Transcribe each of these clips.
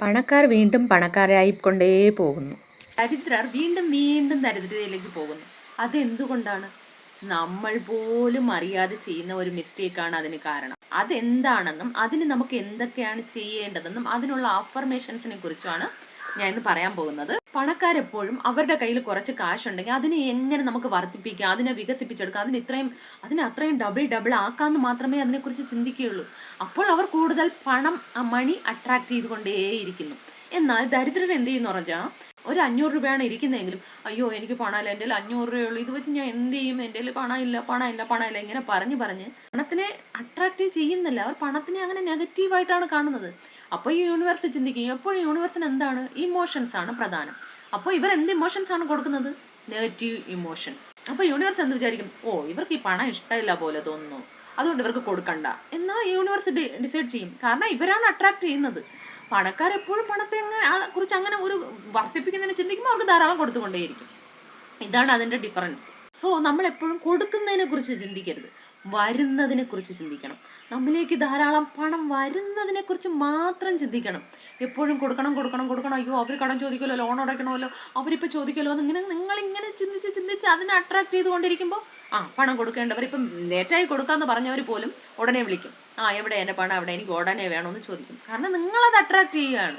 പണക്കാർ വീണ്ടും പണക്കാരായിക്കൊണ്ടേ പോകുന്നു. ദരിദ്രർ വീണ്ടും വീണ്ടും ദരിദ്രതയിലേക്ക് പോകുന്നു. അതെന്തുകൊണ്ടാണ്? നമ്മൾ പോലും അറിയാതെ ചെയ്യുന്ന ഒരു മിസ്റ്റേക്കാണ് അതിന് കാരണം. അതെന്താണെന്നും അതിന് നമുക്ക് എന്തൊക്കെയാണ് ചെയ്യേണ്ടതെന്നും അതിനുള്ള അഫർമേഷൻസിനെ കുറിച്ചാണ് ഞാൻ ഇന്ന് പറയാൻ പോകുന്നത്. പണക്കാരെപ്പോഴും അവരുടെ കയ്യിൽ കുറച്ച് കാശ് ഉണ്ടെങ്കിൽ അതിനെ എങ്ങനെ നമുക്ക് വർദ്ധിപ്പിക്കാം അതിനെ വികസിപ്പിച്ചെടുക്കാം അതിന് ഇത്രയും അതിനെ അത്രയും ഡബിൾ ഡബിൾ ആക്കാമെന്ന് മാത്രമേ അതിനെക്കുറിച്ച് ചിന്തിക്കുകയുള്ളൂ. അപ്പോൾ അവർ കൂടുതൽ പണം മണി അട്രാക്ട് ചെയ്തുകൊണ്ടേയിരിക്കുന്നു. എന്നാൽ ദരിദ്രർ എന്ത് ചെയ്യുന്നു പറഞ്ഞാൽ ഒരു അഞ്ഞൂറ് രൂപയാണ് ഇരിക്കുന്നതെങ്കിലും അയ്യോ എനിക്ക് പണമില്ല എന്റെ അഞ്ഞൂറ് രൂപയുള്ളൂ ഇത് വെച്ച് ഞാൻ എന്ത് ചെയ്യും? എന്റെ പണമില്ല പണമില്ല പണമില്ല ഇങ്ങനെ പറഞ്ഞ് പറഞ്ഞ് പണത്തിനെ അട്രാക്റ്റ് ചെയ്യുന്നില്ല. അവർ പണത്തിനെ അങ്ങനെ നെഗറ്റീവായിട്ടാണ് കാണുന്നത്. അപ്പോൾ ഈ യൂണിവേഴ്സ് ചിന്തിക്കും എപ്പോഴും യൂണിവേഴ്സിന് എന്താണ്? ഇമോഷൻസ് ആണ് പ്രധാനം. അപ്പോൾ ഇവർ എന്ത് ഇമോഷൻസ് ആണ് കൊടുക്കുന്നത്? നെഗറ്റീവ് ഇമോഷൻസ് അപ്പോൾ യൂണിവേഴ്സ് എന്ത് വിചാരിക്കും? ഓ ഇവർക്ക് ഈ പണം ഇഷ്ടമില്ല പോലെ തോന്നുന്നു. അതുകൊണ്ട് ഇവർക്ക് കൊടുക്കണ്ട. എന്നാൽ യൂണിവേഴ്സ് ഡിസൈഡ് ചെയ്യും. കാരണം ഇവരാണ് അട്രാക്ട് ചെയ്യുന്നത്. പണക്കാരെപ്പോഴും പണത്തെ അങ്ങനെ കുറിച്ച് അങ്ങനെ ഒരു വർദ്ധിപ്പിക്കുന്നതിന് ചിന്തിക്കുമ്പോൾ അവർക്ക് ധാരാളം കൊടുത്തുകൊണ്ടേയിരിക്കും. ഇതാണ് അതിന്റെ ഡിഫറൻസ് സോ നമ്മൾ എപ്പോഴും കൊടുക്കുന്നതിനെ കുറിച്ച് ചിന്തിക്കരുത്. വരുന്നതിനെ കുറിച്ച് ചിന്തിക്കണം. നമ്മിലേക്ക് ധാരാളം പണം വരുന്നതിനെ കുറിച്ച് മാത്രം ചിന്തിക്കണം. എപ്പോഴും കൊടുക്കണം കൊടുക്കണം കൊടുക്കണം. അയ്യോ അവർ കടം ചോദിക്കുമല്ലോ ലോൺ അടയ്ക്കണമല്ലോ. അവരിപ്പോൾ ചോദിക്കുമല്ലോ. എന്നിങ്ങനെ നിങ്ങളിങ്ങനെ ചിന്തിച്ച് ചിന്തിച്ച് അതിനെ അട്രാക്ട് ചെയ്തുകൊണ്ടിരിക്കുമ്പോൾ ആ പണം കൊടുക്കേണ്ടവർ ഇപ്പം ലേറ്റായി കൊടുക്കാമെന്ന് പറഞ്ഞവർ പോലും ഉടനെ വിളിക്കും. ആ എവിടെ എന്റെ പണം അവിടെ എനിക്ക് ഉടനെ വേണമെന്ന് ചോദിക്കും. കാരണം നിങ്ങളത് അട്രാക്ട് ചെയ്യുകയാണ്.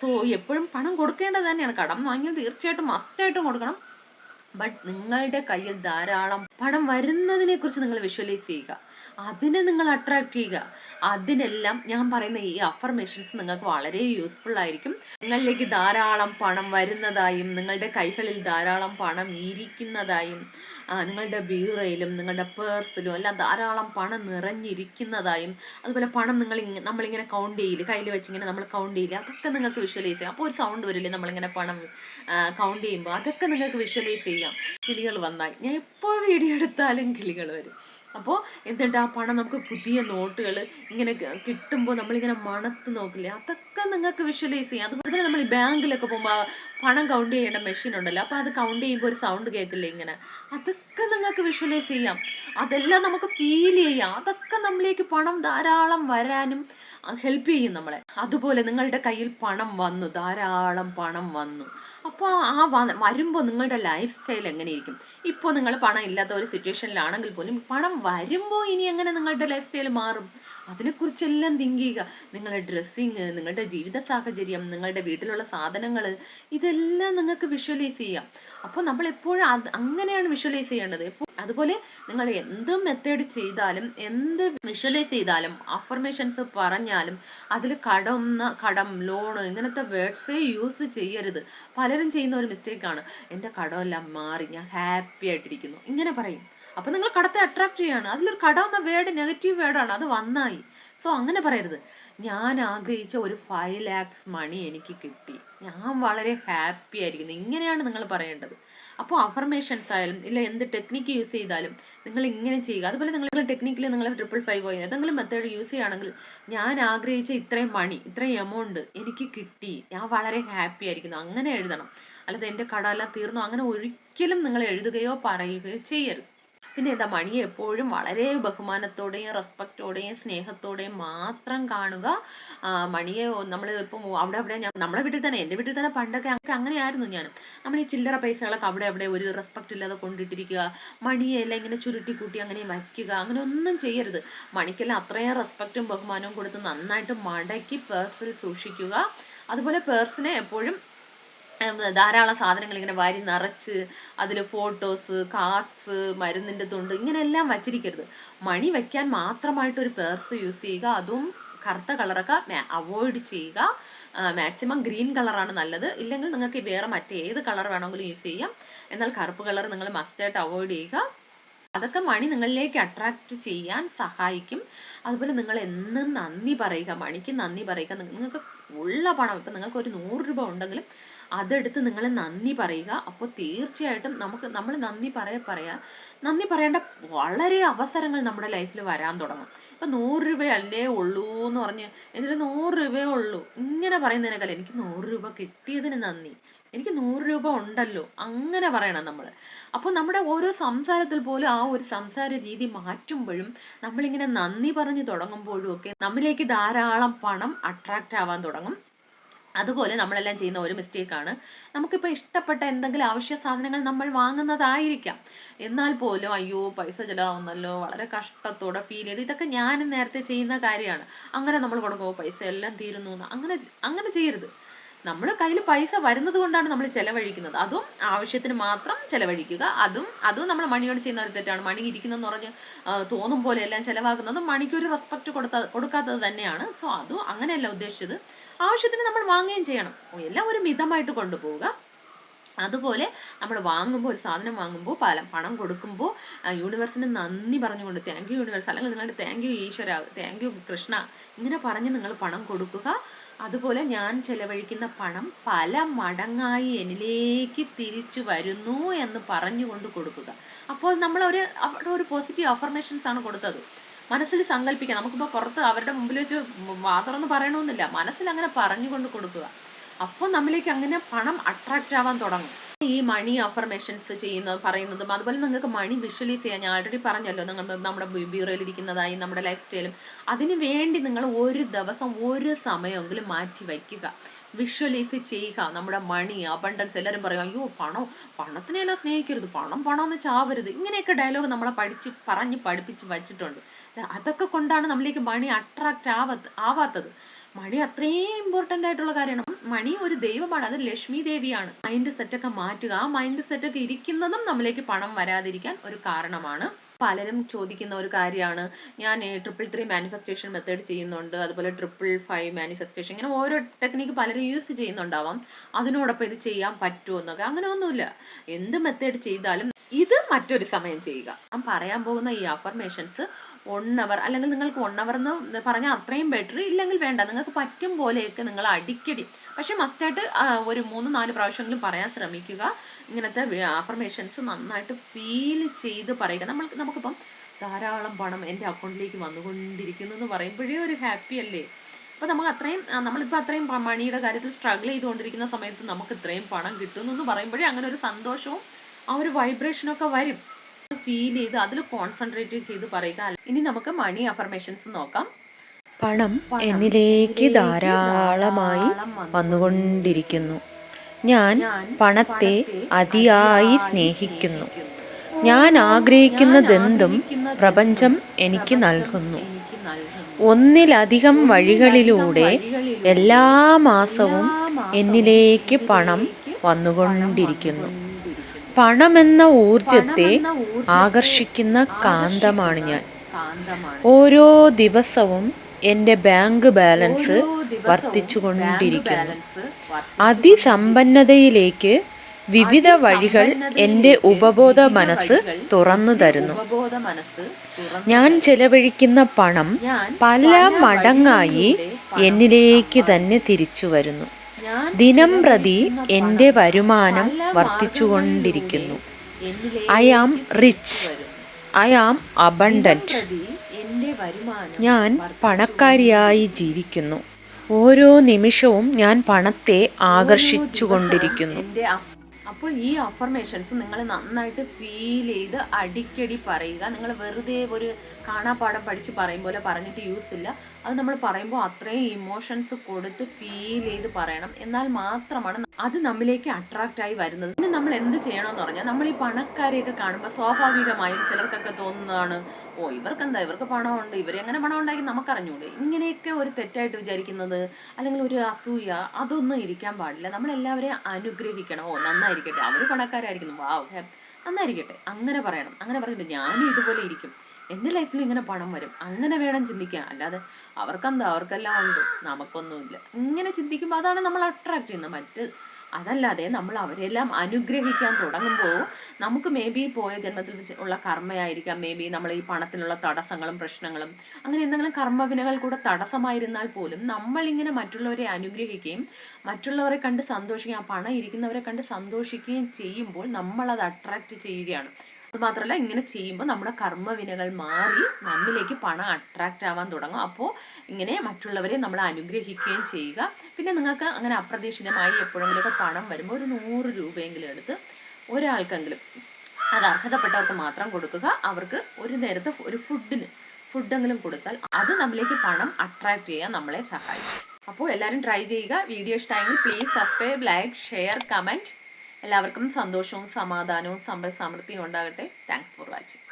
സോ എപ്പോഴും പണം കൊടുക്കേണ്ടത് തന്നെയാണ്. കടം വാങ്ങിയത് തീർച്ചയായിട്ടും മസ്റ്റായിട്ടും കൊടുക്കണം. ബട്ട് നിങ്ങളുടെ കയ്യിൽ ധാരാളം പണം വരുന്നതിനെ കുറിച്ച് നിങ്ങൾ വിഷ്വലൈസ് ചെയ്യുക. അതിനെ നിങ്ങൾ അട്രാക്ട് ചെയ്യുക. അതിനെല്ലാം ഞാൻ പറയുന്ന ഈ അഫർമേഷൻസ് നിങ്ങൾക്ക് വളരെ യൂസ്ഫുൾ ആയിരിക്കും. നിങ്ങളിലേക്ക് ധാരാളം പണം വരുന്നതായും നിങ്ങളുടെ കൈകളിൽ ധാരാളം പണം ഇരിക്കുന്നതായും നിങ്ങളുടെ ബീറയിലും നിങ്ങളുടെ പേഴ്സിലും എല്ലാം ധാരാളം പണം നിറഞ്ഞിരിക്കുന്നതായും അതുപോലെ പണം നിങ്ങൾ നമ്മളിങ്ങനെ കൗണ്ട് ചെയ്യില്ല കയ്യിൽ വെച്ചിങ്ങനെ നമ്മൾ കൗണ്ട് ചെയ്യില്ല അതൊക്കെ നിങ്ങൾക്ക് വിഷ്വലൈസ് ചെയ്യാം. അപ്പോൾ ഒരു സൗണ്ട് വരില്ലേ നമ്മളിങ്ങനെ പണം കൗണ്ട് ചെയ്യുമ്പോൾ അതൊക്കെ നിങ്ങൾക്ക് വിഷ്വലൈസ് ചെയ്യാം. കിളികൾ വന്നാൽ ഞാൻ എപ്പോൾ വീഡിയോ എടുത്താലും കിളികൾ വരും. അപ്പോൾ എന്നിട്ട് ആ പണം നമുക്ക് പുതിയ നോട്ടുകൾ ഇങ്ങനെ കിട്ടുമ്പോൾ നമ്മളിങ്ങനെ മണത്ത് നോക്കില്ലേ അതൊക്കെ നിങ്ങൾക്ക് വിഷ്വലൈസ് ചെയ്യാം. അതുപോലെ തന്നെ നമ്മൾ ഈ ബാങ്കിലൊക്കെ പോകുമ്പോൾ പണം കൗണ്ട് ചെയ്യേണ്ട മെഷീൻ ഉണ്ടല്ലോ. അപ്പോൾ അത് കൗണ്ട് ചെയ്യുമ്പോൾ ഒരു സൗണ്ട് കേൾക്കില്ലേ ഇങ്ങനെ? അതൊക്കെ നിങ്ങൾക്ക് വിഷ്വലൈസ് ചെയ്യാം. അതെല്ലാം നമുക്ക് ഫീൽ ചെയ്യാം. അതൊക്കെ നമ്മളിലേക്ക് പണം ധാരാളം വരാനും ഹെൽപ്പ് ചെയ്യും നമ്മളെ. അതുപോലെ നിങ്ങളുടെ കയ്യിൽ പണം വന്നു. ധാരാളം പണം വന്നു. അപ്പോൾ ആ വരുമ്പോൾ നിങ്ങളുടെ ലൈഫ് സ്റ്റൈൽ എങ്ങനെയിരിക്കും? ഇപ്പോൾ നിങ്ങൾ പണം ഇല്ലാത്ത ഒരു സിറ്റുവേഷനിലാണെങ്കിൽ പോലും പണം വരുമ്പോൾ ഇനി എങ്ങനെ നിങ്ങളുടെ ലൈഫ് സ്റ്റൈൽ മാറും? അതിനെക്കുറിച്ചെല്ലാം തിങ്ക് ചെയ്യുക നിങ്ങളുടെ ഡ്രസ്സിങ് നിങ്ങളുടെ ജീവിത സാഹചര്യം നിങ്ങളുടെ വീട്ടിലുള്ള സാധനങ്ങൾ ഇതെല്ലാം നിങ്ങൾക്ക് വിഷ്വലൈസ് ചെയ്യാം. അപ്പോൾ നമ്മൾ എപ്പോഴും അത് അങ്ങനെയാണ് വിഷ്വലൈസ് ചെയ്യേണ്ടത്. അതുപോലെ നിങ്ങൾ എന്ത് മെത്തേഡ് ചെയ്താലും എന്ത് വിഷ്വലൈസ് ചെയ്താലും അഫർമേഷൻസ് പറഞ്ഞാലും അതിൽ കടം കടം ലോണ് ഇങ്ങനത്തെ വേർഡ്സേ യൂസ് ചെയ്യരുത്. പലരും ചെയ്യുന്ന ഒരു മിസ്റ്റേക്കാണ് എന്റെ കടമെല്ലാം മാറി ഞാൻ ഹാപ്പി ആയിട്ടിരിക്കുന്നു. ഇങ്ങനെ പറയും. അപ്പോൾ നിങ്ങൾ കടത്തെ അട്രാക്ട് ചെയ്യാണ്. അതിലൊരു കട എന്ന വേർഡ് നെഗറ്റീവ് വേർഡാണ് അത് വന്നായി. സോ അങ്ങനെ പറയരുത്. ഞാൻ ആഗ്രഹിച്ച ഒരു ഫൈവ് ലാക്സ് മണി എനിക്ക് കിട്ടി. ഞാൻ വളരെ ഹാപ്പി ആയിരിക്കുന്നു. ഇങ്ങനെയാണ് നിങ്ങൾ പറയേണ്ടത്. അപ്പോൾ അഫർമേഷൻസ് ആയാലും ഇല്ല എന്ത് ടെക്നിക്ക് യൂസ് ചെയ്താലും നിങ്ങൾ ഇങ്ങനെ ചെയ്യുക. അതുപോലെ നിങ്ങൾ ടെക്നിക്കിൽ നിങ്ങൾ ട്രിപ്പിൾ ഫൈവ് പോയി. ഏതെങ്കിലും മെത്തേഡ് യൂസ് ചെയ്യുകയാണെങ്കിൽ ഞാൻ ആഗ്രഹിച്ച ഇത്രയും മണി ഇത്രയും എമൗണ്ട് എനിക്ക് കിട്ടി. ഞാൻ വളരെ ഹാപ്പി ആയിരിക്കുന്നു. അങ്ങനെ എഴുതണം. അല്ലാതെ എന്റെ കടല തീർന്നു? അങ്ങനെ ഒരിക്കലും നിങ്ങൾ എഴുതുകയോ പറയുകയോ ചെയ്യരുത്. പിന്നെ എന്താ മണിയെ എപ്പോഴും വളരെ ബഹുമാനത്തോടെയും റെസ്പെക്റ്റോടെയും സ്നേഹത്തോടെയും മാത്രം കാണുക. മണിയെ നമ്മൾ ഇപ്പം അവിടെ അവിടെ ഞാൻ നമ്മളെ വീട്ടിൽ തന്നെ എന്റെ വീട്ടിൽ തന്നെ പണ്ടൊക്കെ അങ്ങനെ അങ്ങനെയായിരുന്നു ഞാൻ. നമ്മൾ ഈ ചില്ലറ പൈസകളൊക്കെ അവിടെ അവിടെ ഒരു റെസ്പെക്റ്റ് ഇല്ലാതെ കൊണ്ടിട്ടിരിക്കുക. മണിയെ മണിയെല്ലാം ഇങ്ങനെ ചുരുട്ടി കൂട്ടി അങ്ങനെ വയ്ക്കുക. അങ്ങനെ ഒന്നും ചെയ്യരുത്. മണിക്കെല്ലാം അത്രയും റെസ്പെക്റ്റും ബഹുമാനവും കൊടുത്ത് നന്നായിട്ട് മടക്കി പേഴ്സിൽ സൂക്ഷിക്കുക. അതുപോലെ പേഴ്സിനെ എപ്പോഴും ധാരാളം സാധനങ്ങൾ ഇങ്ങനെ വാരി നിറച്ച് അതിൽ ഫോട്ടോസ് കാർഡ്സ് മരുന്നിന്റെ തുണ്ട് ഇങ്ങനെയെല്ലാം വച്ചിരിക്കരുത്. മണി വയ്ക്കാൻ മാത്രമായിട്ടൊരു പേഴ്സ് യൂസ് ചെയ്യുക അതും കറുത്ത കളറൊക്കെ അവോയ്ഡ് ചെയ്യുക. മാക്സിമം ഗ്രീൻ കളറാണ് നല്ലത്. ഇല്ലെങ്കിൽ നിങ്ങൾക്ക് വേറെ മറ്റേ ഏത് കളർ വേണമെങ്കിലും യൂസ് ചെയ്യാം. എന്നാൽ കറുപ്പ് കളർ നിങ്ങൾ മസ്റ്റായിട്ട് അവോയ്ഡ് ചെയ്യുക. അതൊക്കെ മണി നിങ്ങളിലേക്ക് അട്രാക്റ്റ് ചെയ്യാൻ സഹായിക്കും. അതുപോലെ നിങ്ങൾ എന്നും നന്ദി പറയുക മണിക്ക് നന്ദി പറയുക നിങ്ങൾക്ക് ഉള്ള പണം ഇപ്പം നിങ്ങൾക്ക് ഒരു നൂറ് രൂപ ഉണ്ടെങ്കിലും അതെടുത്ത് നിങ്ങൾ നന്ദി പറയുക. അപ്പോൾ തീർച്ചയായിട്ടും നമുക്ക് നമ്മൾ നന്ദി പറയാ പറയാ. നന്ദി പറയേണ്ട വളരെ അവസരങ്ങൾ നമ്മുടെ ലൈഫിൽ വരാൻ തുടങ്ങും. ഇപ്പം നൂറ് രൂപയല്ലേ ഉള്ളൂ എന്ന് പറഞ്ഞ് എന്നിട്ട് നൂറ് രൂപയേ ഉള്ളൂ. ഇങ്ങനെ പറയുന്നതിനേക്കാൾ എനിക്ക് നൂറ് രൂപ കിട്ടിയതിന് നന്ദി. എനിക്ക് നൂറ് രൂപ ഉണ്ടല്ലോ. അങ്ങനെ പറയണം നമ്മൾ അപ്പോൾ നമ്മുടെ ഓരോ സംസാരത്തിൽ പോലും ആ ഒരു സംസാര രീതി മാറ്റുമ്പോഴും നമ്മളിങ്ങനെ നന്ദി പറഞ്ഞു തുടങ്ങുമ്പോഴും ഒക്കെ നമ്മിലേക്ക് ധാരാളം പണം അട്രാക്റ്റ് ആവാൻ തുടങ്ങും. അതുപോലെ നമ്മളെല്ലാം ചെയ്യുന്ന ഒരു മിസ്റ്റേക്കാണ് നമുക്കിപ്പോൾ ഇഷ്ടപ്പെട്ട എന്തെങ്കിലും ആവശ്യ സാധനങ്ങൾ നമ്മൾ വാങ്ങുന്നതായിരിക്കാം. എന്നാൽ പോലും അയ്യോ പൈസ ചിലവാകുന്നല്ലോ വളരെ കഷ്ടത്തോടെ ഫീൽ ചെയ്ത് ഇതൊക്കെ ഞാനും നേരത്തെ ചെയ്യുന്ന കാര്യമാണ്. അങ്ങനെ നമ്മൾ കൊടുക്കുമോ പൈസ എല്ലാം തീരുന്നു അങ്ങനെ അങ്ങനെ ചെയ്യരുത്. നമ്മൾ കയ്യിൽ പൈസ വരുന്നത് കൊണ്ടാണ് നമ്മൾ ചിലവഴിക്കുന്നത്. അതും ആവശ്യത്തിന് മാത്രം ചിലവഴിക്കുക. അതും അതും നമ്മൾ മണിയോട് ചെയ്യുന്ന ഒരു തെറ്റാണ്. മണി ഇരിക്കുന്നതെന്ന് പറഞ്ഞ് തോന്നും പോലെ എല്ലാം ചിലവാക്കുന്നതും മണിക്കൊരു റെസ്പെക്റ്റ് കൊടുത്ത കൊടുക്കാത്തത് തന്നെയാണ്. സോ അതും അങ്ങനെയല്ല ഉദ്ദേശിച്ചത്. ആവശ്യത്തിന് നമ്മൾ വാങ്ങുകയും ചെയ്യണം. എല്ലാം ഒരു മിതമായിട്ട് കൊണ്ടുപോവുക. അതുപോലെ നമ്മൾ വാങ്ങുമ്പോൾ ഒരു സാധനം വാങ്ങുമ്പോൾ പല പണം കൊടുക്കുമ്പോൾ യൂണിവേഴ്സിന് നന്ദി പറഞ്ഞുകൊണ്ട് താങ്ക് യു യൂണിവേഴ്സ് അല്ലെങ്കിൽ നിങ്ങളുടെ thank you Ishwara thank you Krishna ഇങ്ങനെ പറഞ്ഞ് നിങ്ങൾ പണം കൊടുക്കുക. അതുപോലെ ഞാൻ ചെലവഴിക്കുന്ന പണം പല മടങ്ങായി എന്നിലേക്ക് തിരിച്ചു വരുന്നു എന്ന് പറഞ്ഞുകൊണ്ട് കൊടുക്കുക. അപ്പോൾ നമ്മൾ ഒരു അവിടെ ഒരു പോസിറ്റീവ് അഫർമേഷൻസ് ആണ് കൊടുത്തത്. മനസ്സിൽ സങ്കല്പിക്കാം നമുക്കിപ്പോൾ പുറത്ത് അവരുടെ മുമ്പിൽ വെച്ച് വാതറൊന്നും പറയണമെന്നില്ല മനസ്സിൽ അങ്ങനെ പറഞ്ഞുകൊണ്ട് കൊടുക്കുക. അപ്പോൾ നമ്മളിലേക്ക് അങ്ങനെ പണം അട്രാക്റ്റ് ആവാൻ തുടങ്ങും. ഈ മണി അഫർമേഷൻസ് ചെയ്യുന്നത് പറയുന്നതും അതുപോലെ നിങ്ങൾക്ക് മണി വിഷ്വലൈസ് ചെയ്യാൻ ഞാൻ ആൾറെഡി പറഞ്ഞല്ലോ നിങ്ങൾ നമ്മുടെ ബ്യൂറോയിൽ ഇരിക്കുന്നതായി നമ്മുടെ ലൈഫ് സ്റ്റൈലും അതിനു വേണ്ടി നിങ്ങൾ ഒരു ദിവസം ഒരു സമയമെങ്കിലും മാറ്റി വയ്ക്കുക. വിഷ്വലൈസ് ചെയ്യുക. നമ്മുടെ മണി അബണ്ടൻസ് എല്ലാവരും പറയും അയ്യോ പണം പണത്തിനെ എല്ലാം സ്നേഹിക്കരുത്. പണം പണം എന്ന് ചാവരുത്. ഇങ്ങനെയൊക്കെ ഡയലോഗ് നമ്മളെ പഠിച്ച് പറഞ്ഞ് പഠിപ്പിച്ച് വച്ചിട്ടുണ്ട്. അതൊക്കെ കൊണ്ടാണ് നമ്മളിലേക്ക് മണി അട്രാക്റ്റ് ആവത്ത് ആവാത്തത്. മണി അത്രയും ഇമ്പോർട്ടന്റ് ആയിട്ടുള്ള കാര്യമാണ്. മണി ഒരു ദൈവമാണ് അത് ലക്ഷ്മി ദേവിയാണ്. മൈൻഡ് സെറ്റൊക്കെ മാറ്റുക ആ മൈൻഡ് സെറ്റൊക്കെ ഇരിക്കുന്നതും നമ്മളിലേക്ക് പണം വരാതിരിക്കാൻ ഒരു കാരണമാണ്. പലരും ചോദിക്കുന്ന ഒരു കാര്യമാണ്. ഞാൻ ട്രിപ്പിൾ ത്രീ മാനിഫെസ്റ്റേഷൻ മെത്തേഡ് ചെയ്യുന്നുണ്ട് അതുപോലെ ട്രിപ്പിൾ ഫൈവ് മാനിഫെസ്റ്റേഷൻ ഇങ്ങനെ ഓരോ ടെക്നിക്ക് പലരും യൂസ് ചെയ്യുന്നുണ്ടാവാം. അതിനോടൊപ്പം ഇത് ചെയ്യാൻ പറ്റുമോ എന്നൊക്കെ. അങ്ങനെ ഒന്നുമില്ല എന്ത് മെത്തേഡ് ചെയ്താലും ഇത് മറ്റൊരു സമയം ചെയ്യുക. ഞാൻ പറയാൻ പോകുന്ന ഈ അഫർമേഷൻസ് വൺ അവർ അല്ലെങ്കിൽ നിങ്ങൾക്ക് വൺ അവർ എന്ന് പറഞ്ഞാൽ അത്രയും ബെറ്റർ ഇല്ലെങ്കിൽ വേണ്ട. നിങ്ങൾക്ക് പറ്റും പോലെയൊക്കെ നിങ്ങൾ അടിക്കടി. പക്ഷെ മസ്റ്റായിട്ട് ഒരു മൂന്ന് നാല് പ്രാവശ്യമെങ്കിലും പറയാൻ ശ്രമിക്കുക. ഇങ്ങനത്തെ അഫർമേഷൻസ് നന്നായിട്ട് ഫീൽ ചെയ്ത് പറയുക. നമ്മൾ നമുക്കിപ്പം ധാരാളം പണം എന്റെ അക്കൗണ്ടിലേക്ക് വന്നുകൊണ്ടിരിക്കുന്നു എന്ന് പറയുമ്പോഴേ ഒരു ഹാപ്പി അല്ലേ? അപ്പോൾ നമുക്ക് അത്രയും നമ്മളിപ്പോൾ അത്രയും മണിയുടെ കാര്യത്തിൽ സ്ട്രഗിൾ ചെയ്തുകൊണ്ടിരിക്കുന്ന സമയത്ത് നമുക്ക് ഇത്രയും പണം കിട്ടുന്നു എന്ന് പറയുമ്പോഴേ അങ്ങനെ ഒരു സന്തോഷവും ആ ഒരു വൈബ്രേഷനൊക്കെ വരും. ഫീൽ ചെയ്ത് അതിൽ കോൺസെൻട്രേറ്റ് ചെയ്ത് പറയുക. ഇനി നമുക്ക് മണി അഫർമേഷൻസ് നോക്കാം. പണം എന്നിലേക്ക് ധാരാളമായി വന്നുകൊണ്ടിരിക്കുന്നു. ഞാൻ പണത്തെ അതിയായി സ്നേഹിക്കുന്നു. ഞാൻ ആഗ്രഹിക്കുന്നതെന്തും പ്രപഞ്ചം എനിക്ക് നൽകുന്നു. ഒന്നിലധികം വഴികളിലൂടെ എല്ലാ മാസവും എന്നിലേക്ക് പണം വന്നുകൊണ്ടിരിക്കുന്നു. പണമെന്ന ഊർജത്തെ ആകർഷിക്കുന്ന കാന്തമാണ് ഞാൻ. ഓരോ ദിവസവും എന്റെ ബാങ്ക് ബാലൻസ് വർദ്ധിച്ചുകൊണ്ടിരിക്കുന്നു. അതിസമ്പന്നതയിലേക്ക് വിവിധ വഴികൾ എന്റെ ഉപബോധ മനസ്സ് തുറന്നു തരുന്നു. ഞാൻ ചെലവഴിക്കുന്ന പണം പല മടങ്ങായി എന്നിലേക്ക് തന്നെ തിരിച്ചു വരുന്നു. ദിനം പ്രതി എന്റെ വരുമാനം വർദ്ധിച്ചുകൊണ്ടിരിക്കുന്നു. I am rich I am abundant ഞാൻ പണക്കാരിയായി ജീവിക്കുന്നു. ഓരോ നിമിഷവും ഞാൻ പണത്തെ ആകർഷിച്ചുകൊണ്ടിരിക്കുന്നു. അപ്പോൾ ഈ അഫർമേഷൻസ് നിങ്ങൾ നന്നായിട്ട് ഫീൽ ചെയ്ത് അടിക്കടി പറയുക. നിങ്ങൾ വെറുതെ ഒരു കാണാപ്പാടം പഠിച്ച് പറയും പോലെ പറഞ്ഞിട്ട് യൂസ് ഇല്ല. അത് നമ്മൾ പറയുമ്പോൾ അത്രയും ഇമോഷൻസ് കൊടുത്ത് ഫീൽ ചെയ്ത് പറയണം. എന്നാൽ മാത്രമാണ് അത് നമ്മിലേക്ക് അട്രാക്റ്റ് ആയി വരുന്നത്. പിന്നെ നമ്മൾ എന്ത് ചെയ്യണമെന്ന് പറഞ്ഞാൽ നമ്മൾ ഈ പണക്കാരെയൊക്കെ കാണുമ്പോൾ സ്വാഭാവികമായും ചിലർക്കൊക്കെ തോന്നുന്നതാണ്. ഓ ഇവർക്ക് എന്താ ഇവർക്ക് പണമുണ്ട്. എങ്ങനെ പണം ഉണ്ടാക്കി നമുക്കറിഞ്ഞൂടെ? ഇങ്ങനെയൊക്കെ ഒരു തെറ്റായിട്ട് വിചാരിക്കുന്നത് അല്ലെങ്കിൽ ഒരു അസൂയ അതൊന്നും ഇരിക്കാൻ പാടില്ല. നമ്മളെല്ലാവരെയും അനുഗ്രഹിക്കണം. ഓ നന്നായിരിക്കട്ടെ. അവർ പണക്കാരായിരിക്കുന്നു. വാവ്. നന്നായിരിക്കട്ടെ. അങ്ങനെ പറയണം. അങ്ങനെ പറയുമ്പോൾ ഞാനും ഇതുപോലെ ഇരിക്കും. എന്റെ ലൈഫിൽ ഇങ്ങനെ പണം വരും. അങ്ങനെ വേണം ചിന്തിക്കാൻ. അല്ലാതെ അവർക്കെന്താ? അവർക്കെല്ലാം ഉണ്ട്. നമുക്കൊന്നുമില്ല. ഇങ്ങനെ ചിന്തിക്കുമ്പോൾ അതാണ് നമ്മൾ അട്രാക്ട് ചെയ്യുന്നത്. മറ്റ് അതല്ലാതെ നമ്മൾ അവരെല്ലാം അനുഗ്രഹിക്കാൻ തുടങ്ങുമ്പോൾ നമുക്ക് മേ ബി പോയ ജന്മത്തിൽ ഉള്ള കർമ്മയായിരിക്കാം. മേ ബി നമ്മൾ ഈ പണത്തിനുള്ള തടസ്സങ്ങളും പ്രശ്നങ്ങളും അങ്ങനെ എന്തെങ്കിലും കർമ്മവിനകൾ കൂടെ തടസ്സമായിരുന്നാൽ പോലും നമ്മളിങ്ങനെ മറ്റുള്ളവരെ അനുഗ്രഹിക്കുകയും മറ്റുള്ളവരെ കണ്ട് സന്തോഷിക്കുകയും ആ പണം ഇരിക്കുന്നവരെ കണ്ട് സന്തോഷിക്കുകയും ചെയ്യുമ്പോൾ നമ്മളത് അട്രാക്റ്റ് ചെയ്യുകയാണ്. അതുമാത്രമല്ല ഇങ്ങനെ ചെയ്യുമ്പോൾ നമ്മുടെ കർമ്മവിനകൾ മാറി നമ്മിലേക്ക് പണം അട്രാക്റ്റ് ആവാൻ തുടങ്ങും. അപ്പോൾ ഇങ്ങനെ മറ്റുള്ളവരെ നമ്മൾ അനുഗ്രഹിക്കുകയും ചെയ്യുക. പിന്നെ നിങ്ങൾക്ക് അങ്ങനെ അപ്രതീക്ഷിതമായി എപ്പോഴെങ്കിലുമൊക്കെ പണം വരുമ്പോൾ ഒരു നൂറ് രൂപയെങ്കിലും എടുത്ത് ഒരാൾക്കെങ്കിലും അത് അർഹതപ്പെട്ടവർക്ക് മാത്രം കൊടുക്കുക. അവർക്ക് ഒരു നേരത്തെ ഒരു ഫുഡിന് ഫുഡെങ്കിലും കൊടുത്താൽ അത് നമ്മിലേക്ക് പണം അട്രാക്റ്റ് ചെയ്യാൻ നമ്മളെ സഹായിക്കും. അപ്പോൾ എല്ലാവരും ട്രൈ ചെയ്യുക. വീഡിയോ ഇഷ്ടമായെങ്കിൽ please subscribe like share comment എല്ലാവർക്കും സന്തോഷവും സമാധാനവും സമ്പൽ സമൃദ്ധിയും ഉണ്ടാകട്ടെ. Thanks for watching